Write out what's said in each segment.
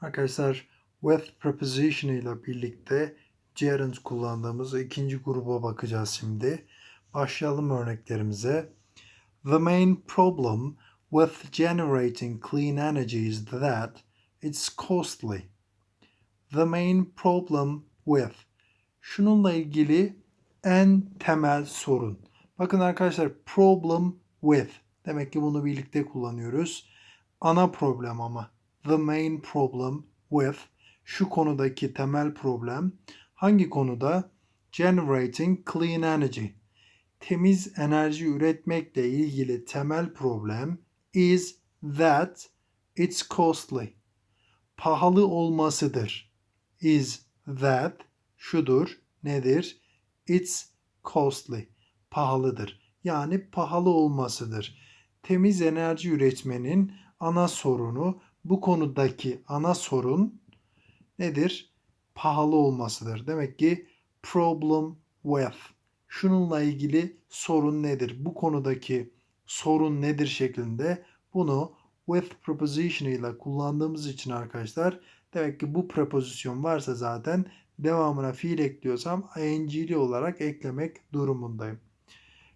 Arkadaşlar with preposition ile birlikte gerund kullandığımız ikinci gruba bakacağız şimdi. Başlayalım örneklerimize. The main problem with generating clean energy is that it's costly. The main problem with. Şununla ilgili en temel sorun. Bakın arkadaşlar problem with. Demek ki bunu birlikte kullanıyoruz. Ana problem ama. The main problem with. Şu konudaki temel problem. Hangi konuda? Generating clean energy. Temiz enerji üretmekle ilgili temel problem is that it's costly. Pahalı olmasıdır. Is that şudur, nedir? It's costly. Pahalıdır. Yani pahalı olmasıdır. Temiz enerji üretmenin ana sorunu, bu konudaki ana sorun nedir? Pahalı olmasıdır. Demek ki problem with. Şununla ilgili sorun nedir? Bu konudaki sorun nedir şeklinde bunu with preposition ile kullandığımız için arkadaşlar demek ki bu prepozisyon varsa zaten devamına fiil ekliyorsam ing'li olarak eklemek durumundayım.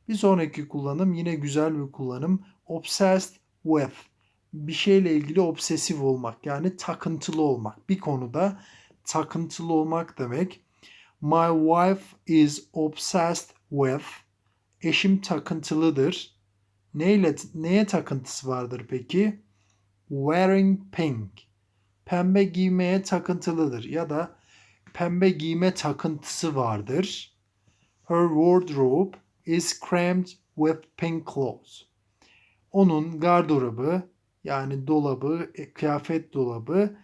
Bir sonraki kullanım yine güzel bir kullanım. Obsessed with. Bir şeyle ilgili obsesif olmak yani takıntılı olmak. Bir konuda takıntılı olmak demek. My wife is obsessed with. Eşim takıntılıdır. Neyle, neye takıntısı vardır peki? Wearing pink. Pembe giymeye takıntılıdır ya da pembe giyme takıntısı vardır. Her wardrobe is crammed with pink clothes. Onun gardırobu yani dolabı, e, kıyafet dolabı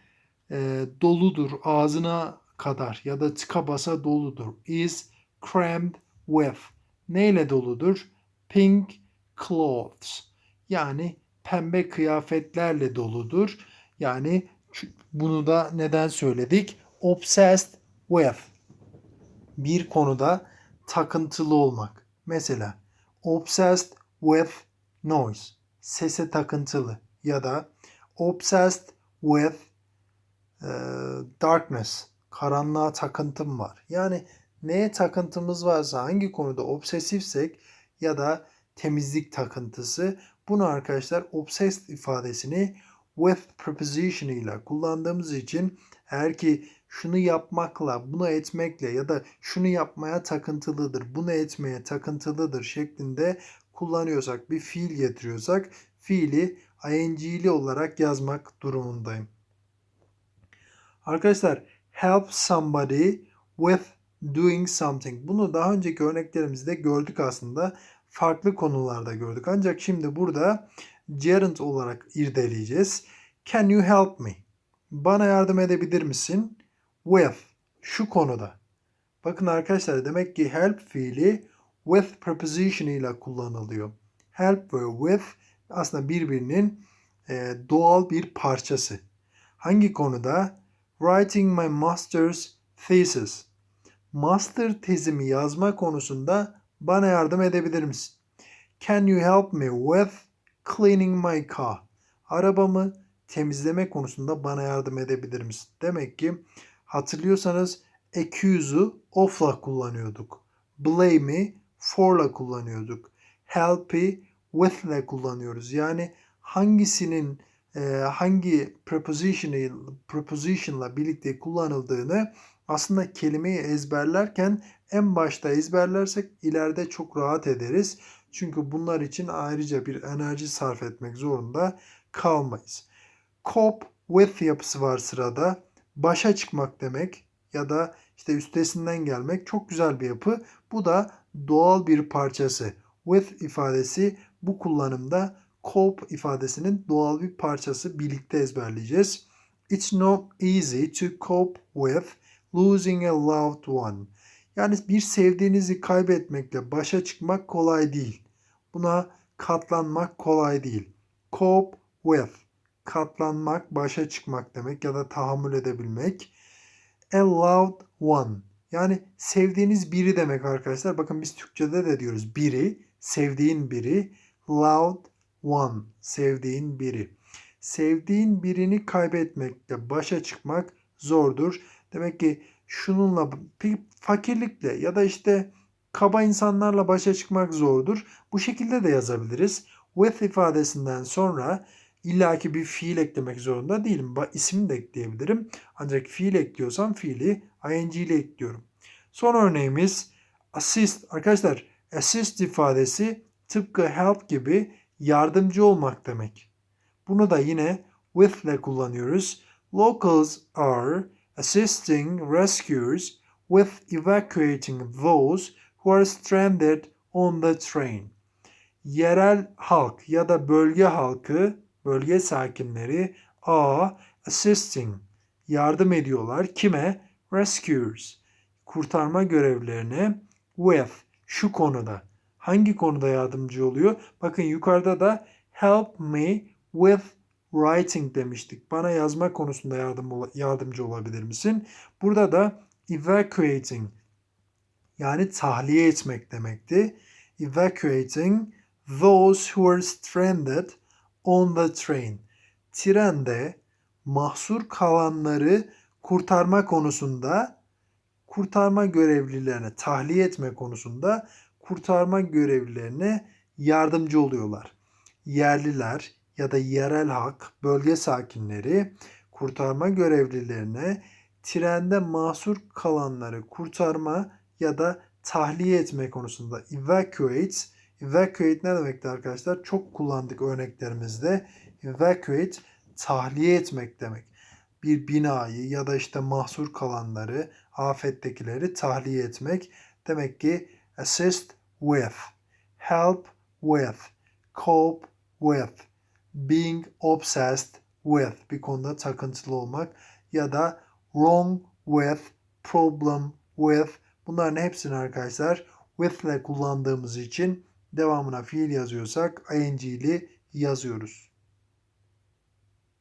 e, doludur ağzına kadar ya da tıka basa doludur. Is crammed with. Neyle doludur? Pink clothes. Yani pembe kıyafetlerle doludur. Yani bunu da neden söyledik? Obsessed with. Bir konuda takıntılı olmak. Mesela obsessed with noise. Sese takıntılı ya da obsessed with e, darkness. Karanlığa takıntım var. Yani neye takıntımız varsa hangi konuda obsesifsek ya da temizlik takıntısı bunu arkadaşlar obsessed ifadesini with preposition ile kullandığımız için eğer ki şunu yapmakla, bunu etmekle ya da şunu yapmaya takıntılıdır, bunu etmeye takıntılıdır şeklinde kullanıyorsak, bir fiil getiriyorsak fiili ing'li olarak yazmak durumundayım. Arkadaşlar help somebody with doing something. Bunu daha önceki örneklerimizde gördük aslında. Farklı konularda gördük. Ancak şimdi burada gerund olarak irdeleyeceğiz. Can you help me? Bana yardım edebilir misin? With. Şu konuda. Bakın arkadaşlar demek ki help fiili with preposition ile kullanılıyor. Help ve with aslında birbirinin e, doğal bir parçası. Hangi konuda? Writing my master's thesis. Master tezimi yazma konusunda bana yardım edebilir misin? Can you help me with cleaning my car? Arabamı temizleme konusunda bana yardım edebilir misin? Demek ki hatırlıyorsanız accuse'u of'la kullanıyorduk. Blame'i for'la kullanıyorduk. Help'i with'le kullanıyoruz. Yani hangisinin e, hangi preposition preposition'la birlikte kullanıldığını aslında kelimeyi ezberlerken en başta ezberlersek ileride çok rahat ederiz. Çünkü bunlar için ayrıca bir enerji sarf etmek zorunda kalmayız. Cope with yapısı var sırada. Başa çıkmak demek ya da işte üstesinden gelmek çok güzel bir yapı. Bu da doğal bir parçası. With ifadesi bu kullanımda cope ifadesinin doğal bir parçası birlikte ezberleyeceğiz. It's not easy to cope with losing a loved one. Yani bir sevdiğinizi kaybetmekle başa çıkmak kolay değil. Buna katlanmak kolay değil. Cope with. Katlanmak, başa çıkmak demek ya da tahammül edebilmek. A loved one. Yani sevdiğiniz biri demek arkadaşlar. Bakın biz Türkçe'de de diyoruz biri, sevdiğin biri. Loved one, sevdiğin biri. sevdiğin birini kaybetmekle başa çıkmak zordur. Demek ki şununla fakirlikle ya da işte kaba insanlarla başa çıkmak zordur. Bu şekilde de yazabiliriz. With ifadesinden sonra illaki bir fiil eklemek zorunda değilim. İsim de ekleyebilirim. Ancak fiil ekliyorsam fiili ing ile ekliyorum. Son örneğimiz assist. Arkadaşlar assist ifadesi tıpkı help gibi yardımcı olmak demek. Bunu da yine with ile kullanıyoruz. Locals are assisting rescuers with evacuating those who are stranded on the train. Yerel halk ya da bölge halkı, bölge sakinleri are assisting yardım ediyorlar. Kime? Rescuers. Kurtarma görevlerine with şu konuda. Hangi konuda yardımcı oluyor? Bakın yukarıda da help me with writing demiştik. Bana yazma konusunda yardım yardımcı olabilir misin? Burada da evacuating yani tahliye etmek demekti. Evacuating those who are stranded on the train. Trende mahsur kalanları kurtarma konusunda kurtarma görevlilerine tahliye etme konusunda kurtarma görevlilerine yardımcı oluyorlar. Yerliler ya da yerel halk, bölge sakinleri kurtarma görevlilerine trende mahsur kalanları kurtarma ya da tahliye etme konusunda evacuate evacuate ne demekti arkadaşlar? Çok kullandık örneklerimizde. Evacuate tahliye etmek demek. Bir binayı ya da işte mahsur kalanları, afettekileri tahliye etmek. Demek ki assist with, help with, cope with, being obsessed with bir konuda takıntılı olmak ya da wrong with, problem with bunların hepsini arkadaşlar with ile kullandığımız için devamına fiil yazıyorsak ing ile yazıyoruz.